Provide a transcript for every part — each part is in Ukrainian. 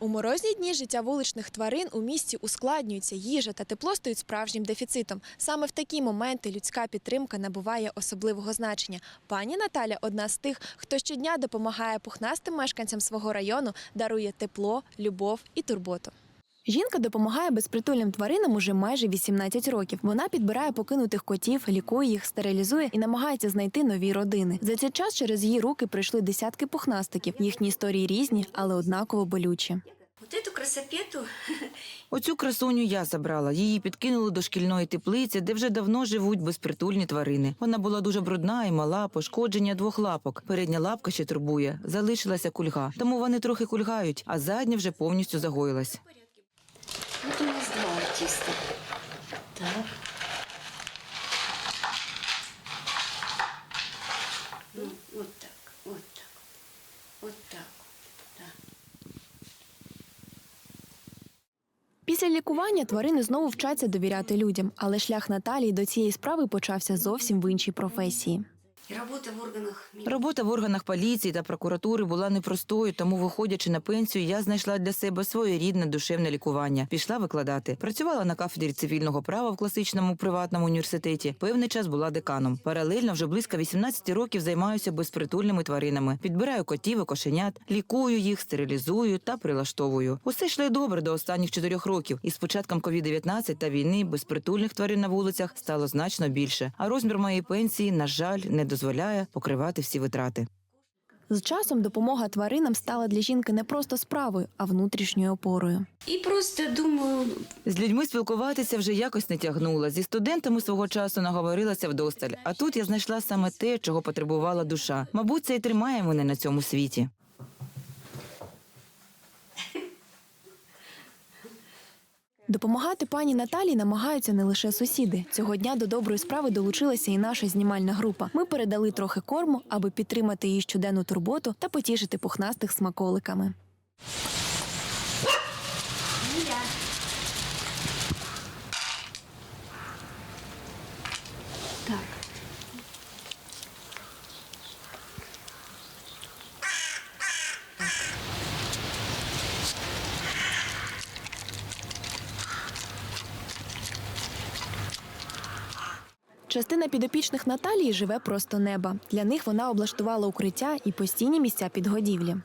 У морозні дні життя вуличних тварин у місті ускладнюється, їжа та тепло стають справжнім дефіцитом. Саме в такі моменти людська підтримка набуває особливого значення. Пані Наталя одна з тих, хто щодня допомагає пухнастим мешканцям свого району, дарує тепло, любов і турботу. Жінка допомагає безпритульним тваринам уже майже 18 років. Вона підбирає покинутих котів, лікує їх, стерилізує і намагається знайти нові родини. За цей час через її руки прийшли десятки пухнастиків. Їхні історії різні, але однаково болючі. Вот эту красопету Оцю красуню я забрала. Її підкинули до шкільної теплиці, де вже давно живуть безпритульні тварини. Вона була дуже брудна і мала, пошкодження двох лапок. Передня лапка ще турбує, залишилася кульга. Тому вони трохи кульгають, а задня вже повністю загоїлась. Вот у нас два артиста. Так. Ну, вот так, вот так, вот так. Після лікування тварини знову вчаться довіряти людям, але шлях Наталії до цієї справи почався зовсім в іншій професії. И работа в органах. Робота в органах поліції та прокуратури була непростою, тому, виходячи на пенсію, я знайшла для себе своєрідне душевне лікування. Пішла викладати. Працювала на кафедрі цивільного права в класичному приватному університеті. Певний час була деканом. Паралельно вже близько 18 років займаюся безпритульними тваринами. Підбираю котів і кошенят, лікую їх, стерилізую та прилаштовую. Усе йшло добре до останніх чотирьох років. І з початком COVID-19 та війни безпритульних тварин на вулицях стало значно більше. А розмір моєї пенсії, на жаль, не дозволяє покривати всі витрати. З часом допомога тваринам стала для жінки не просто справою, а внутрішньою опорою. І просто думаю, З людьми спілкуватися вже якось не тягнула. Зі студентами свого часу наговорилася вдосталь. А тут я знайшла саме те, чого потребувала душа. Мабуть, це і тримає мене на цьому світі. Допомагати пані Наталі намагаються не лише сусіди. Цього дня до доброї справи долучилася і наша знімальна група. Ми передали трохи корму, аби підтримати її щоденну турботу та потішити пухнастих смаколиками. так. Частина підопічних Наталії живе просто неба. Для них вона облаштувала укриття і постійні місця підгодівлі.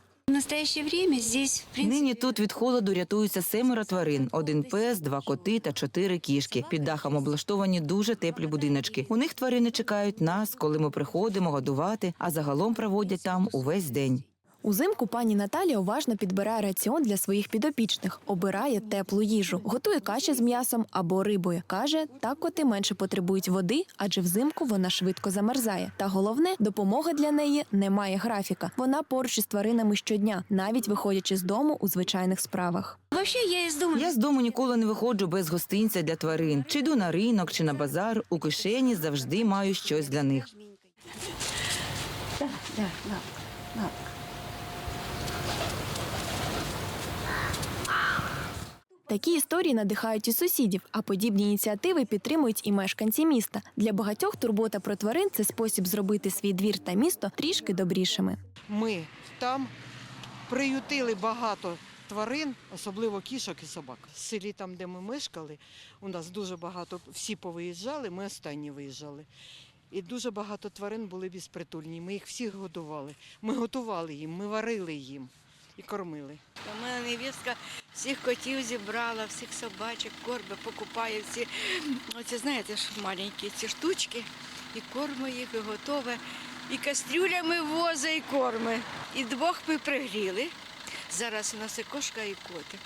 Нині тут від холоду рятуються семеро тварин: один пес, два коти та чотири кішки. Під дахом облаштовані дуже теплі будиночки. У них тварини чекають нас, коли ми приходимо годувати, а загалом проводять там увесь день. Узимку пані Наталія уважно підбирає раціон для своїх підопічних, обирає теплу їжу, готує каші з м'ясом або рибою. Каже, так коти менше потребують води, адже взимку вона швидко замерзає. Та головне, допомога для неї немає графіка. Вона поруч із тваринами щодня, навіть виходячи з дому у звичайних справах. вообще я из дома Я з дому ніколи не виходжу без гостинця для тварин. Чи йду на ринок, чи на базар, у кишені завжди маю щось для них. Да, да, лапка, лапка. Такі історії надихають і сусідів, а подібні ініціативи підтримують і мешканці міста. Для багатьох турбота про тварин це спосіб зробити свій двір та місто трішки добрішими. Ми там приютили багато тварин, особливо кішок і собак. В селі, там, де ми мешкали, у нас дуже багато, всі повиїжджали, ми останні виїжджали. І дуже багато тварин були безпритульні. Ми їх всіх годували. Ми готували їм, ми варили їм і кормили. У мене невістка всіх котів зібрала, всіх собачок, корби покупає всі. Оце знаєте ж маленькі ці штучки, і корми їх, і готове. І кастрюлями возить, і корми. І двох ми пригріли. Зараз у нас і кошка, і котик.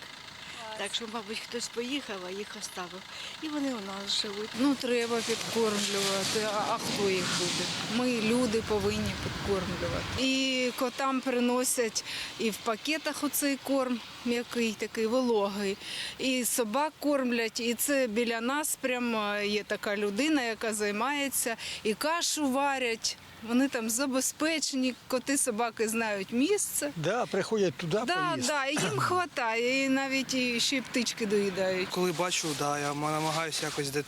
Так що, мабуть, хтось поїхав, а їх оставив. І вони у нас живуть. Ну, треба підкормлювати. А, хто їх буде? Ми, люди, повинні підкормлювати. І котам приносять і в пакетах оцей корм, м'який такий вологий. І собак кормлять. І це біля нас прямо є така людина, яка займається, і кашу варять. Вони там забезпечені, коти, собаки знають місце. Да, приходять туди Да, поїсти. да, і їм вистачає, і навіть і ще й птички доїдають. Коли бачу, да, я намагаюся якось десь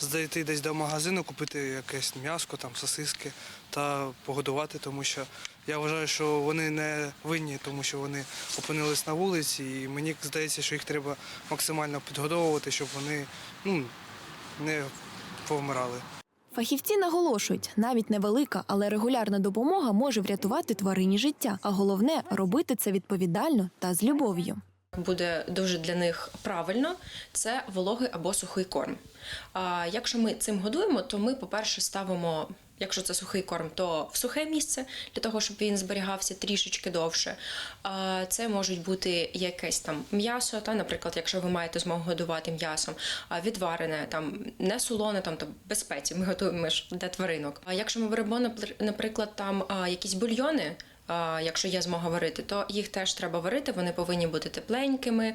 зайти десь до магазину, купити якесь м'яско, там сосиски та погодувати, тому що я вважаю, що вони не винні, тому що вони опинились на вулиці, і мені здається, що їх треба максимально підгодовувати, щоб вони ну, не повмирали. Фахівці наголошують, навіть невелика, але регулярна допомога може врятувати тварині життя. А головне робити це відповідально та з любов'ю. Буде дуже для них правильно, це вологий або сухий корм. А якщо ми цим годуємо, то ми, по-перше, ставимо. Якщо це сухий корм, то в сухе місце для того, щоб він зберігався трішечки довше. Це можуть бути якесь там м'ясо, та, наприклад, якщо ви маєте змогу годувати м'ясом, відварене, там не солоне, там то без ми готуємо ж для тваринок. А якщо ми беремо, напр- наприклад, там якісь бульйони, Якщо є змога варити, то їх теж треба варити. Вони повинні бути тепленькими,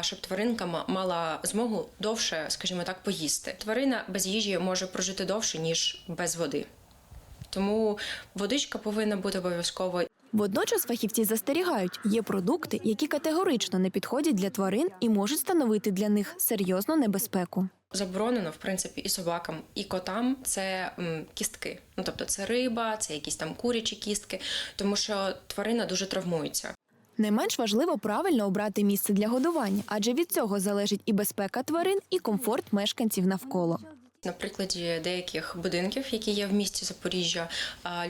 щоб тваринка мала змогу довше, скажімо так, поїсти. Тварина без їжі може прожити довше ніж без води. Тому водичка повинна бути обов'язково. Водночас фахівці застерігають, є продукти, які категорично не підходять для тварин і можуть становити для них серйозну небезпеку. Заборонено, в принципі, і собакам, і котам це кістки. Ну тобто це риба, це якісь там курячі кістки, тому що тварина дуже травмується. Не менш важливо правильно обрати місце для годування, адже від цього залежить і безпека тварин, і комфорт мешканців навколо. На прикладі деяких будинків, які є в місті Запоріжжя,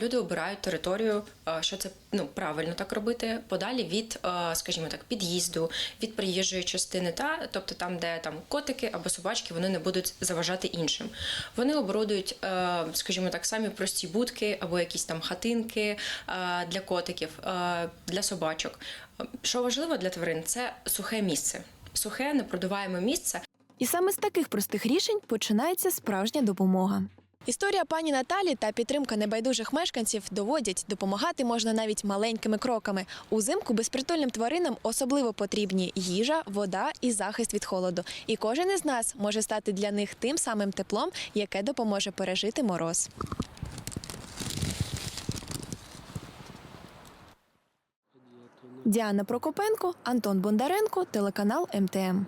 люди обирають територію, що це ну правильно так робити, подалі від, скажімо так, під'їзду, від приїжджої частини, та тобто там, де там котики або собачки, вони не будуть заважати іншим. Вони оборудують, скажімо так, самі прості будки або якісь там хатинки для котиків, для собачок. Що важливо для тварин, це сухе місце. Сухе, непродуваєме місце, І саме з таких простих рішень починається справжня допомога. Історія пані Наталі та підтримка небайдужих мешканців доводять, допомагати можна навіть маленькими кроками. Узимку безпритульним тваринам особливо потрібні їжа, вода і захист від холоду. І кожен із нас може стати для них тим самим теплом, яке допоможе пережити мороз. Діана Прокопенко, Антон Бондаренко, телеканал МТМ.